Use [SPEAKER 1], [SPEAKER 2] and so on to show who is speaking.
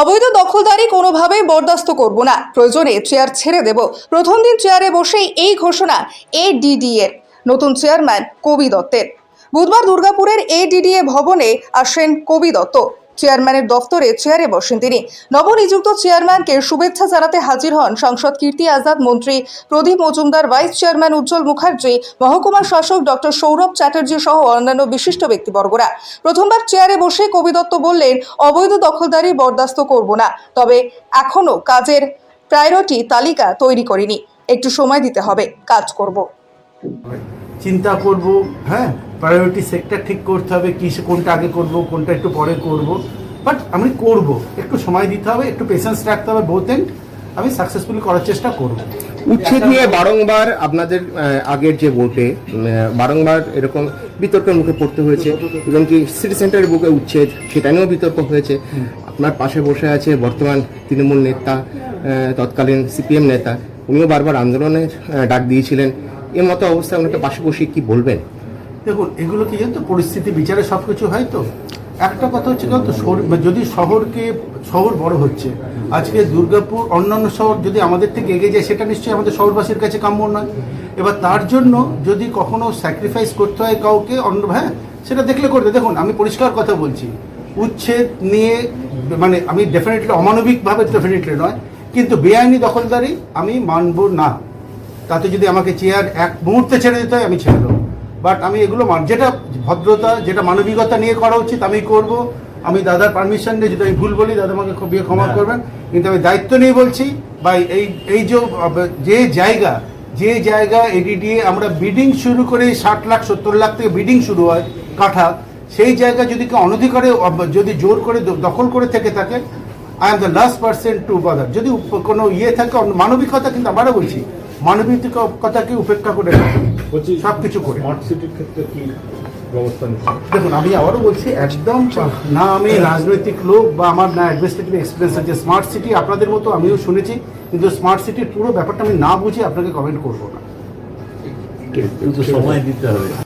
[SPEAKER 1] অবৈধ দখলদারি কোনোভাবেই বরদাস্ত করব না। প্রয়োজনে চেয়ার ছেড়ে দেব। প্রথম দিন চেয়ারে বসেই এই ঘোষণা এডিডি এর নতুন চেয়ারম্যান কবি দত্তের। বুধবার দুর্গাপুরের এডিডিএ ভবনে আসেন কবি দত্ত। চেয়ারম্যানের দফতরে চেয়ারে বসেন তিনি। নবনিযুক্ত চেয়ারম্যানকে শুভেচ্ছা জানাতে হাজির হন সংসদ কীর্তি আজাদ, মন্ত্রী প্রদীপ মজুমদার, ভাইস চেয়ারম্যান উজ্জ্বল মুখার্জি মহকুমা শাসক ডক্টর সৌরভ চ্যাটার্জি সহ অন্যান্য বিশিষ্ট ব্যক্তিবর্গরা। প্রথমবার চেয়ারে বসে কবি দত্ত বললেন, অবৈধ দখলদারি বরদাস্ত করব না, তবে এখনও কাজের প্রায়োরিটি তালিকা তৈরি করিনি। একটু সময় দিতে হবে, কাজ করব।
[SPEAKER 2] চিন্তা করব হ্যাঁ প্রায়োরিটি সেক্টর ঠিক করতে হবে, কি কোনটা আগে করব, কোনটা একটু পরে করব। বাট আমি করব, একটু সময় দিতে হবে, একটু পেশেন্স রাখতে হবে বোথ এন্ড আমি সাকসেসফুলি করার চেষ্টা করব।
[SPEAKER 3] উচ্ছেদ নিয়ে বারংবার আপনাদের আগের যে ভোটে বারংবার এরকম বিতর্কের মুখে পড়তে হয়েছে এবং কি সিটি সেন্টারের বুকে উচ্ছেদ, সেটা নিয়েও বিতর্ক হয়েছে। আপনার পাশে বসে আছে বর্তমান তৃণমূল নেতা তৎকালীন সিপিএম নেতা, উনিও বারবার আন্দোলনের ডাক দিয়েছিলেন। এর মতো অবস্থায় ওনাকে পাশে বসে কি বলবেন?
[SPEAKER 2] দেখুন, এগুলো কি জানো তো, পরিস্থিতি, বিচারে সব কিছু হয় তো? একটা কথা হচ্ছে জানো তো শহর- যদি শহরকে, শহর বড় হচ্ছে, আজকে দুর্গাপুর, অন্যান্য শহর যদি আমাদের থেকে এগিয়ে যায়, সেটা নিশ্চয়ই আমাদের শহরবাসীর কাছে কাম্য নয়। এবার তার জন্য যদি কখনো স্যাক্রিফাইস করতে হয় কাউকে, অন্য হ্যাঁ সেটা দেখলে করবে। দেখুন, আমি পরিষ্কার কথা বলছি, উচ্ছেদ নিয়ে মানে আমি ডেফিনেটলি অমানবিকভাবে ডেফিনেটলি নয়, কিন্তু বেআইনি দখলদারি আমি মানব না। তাতে যদি আমাকে চেয়ার এক মুহূর্তে ছেড়ে দিতে হয়, আমি ছেড়ে দেবো। বাট আমি এগুলো যেটা ভদ্রতা যেটা মানবিকতা নিয়ে করা উচিত আমি করব। আমি দাদার পারমিশন নিয়ে যদি আমি ভুল বলি দাদা আমাকে খুব ইয়ে ক্ষমা করবেন। কিন্তু আমি দায়িত্ব নিয়ে বলছি বা এই এই যে জায়গা যে জায়গা এডিডিএ আমরা বিডিং শুরু করে ষাট লাখ সত্তর লাখ থেকে বিডিং শুরু হয় কাঠা সেই জায়গা যদি কেউ অনধিকারে যদি জোর করে দখল করে থেকে থাকে I am the last percent to bother যদি কোনো ইয়ে থাকে মানবিকতা কিন্তু আবারও বলছি মানবিকতাকে উপেক্ষা করে সব কিছু করে।
[SPEAKER 4] স্মার্ট সিটির ক্ষেত্রে কি ব্যবস্থা নিচ্ছে?
[SPEAKER 2] দেখুন আমি আবারও বলছি একদম না আমি রাজনৈতিক লোক বা আমার না অ্যাডমিনিস্ট্রেটিভ এক্সপিরিয়েন্স আছে স্মার্ট সিটি আপনাদের মতো আমিও শুনেছি কিন্তু স্মার্ট সিটির পুরো ব্যাপারটা আমি না বুঝে আপনাকে কমেন্ট করব না।
[SPEAKER 4] কিন্তু সময় দিতে হবে।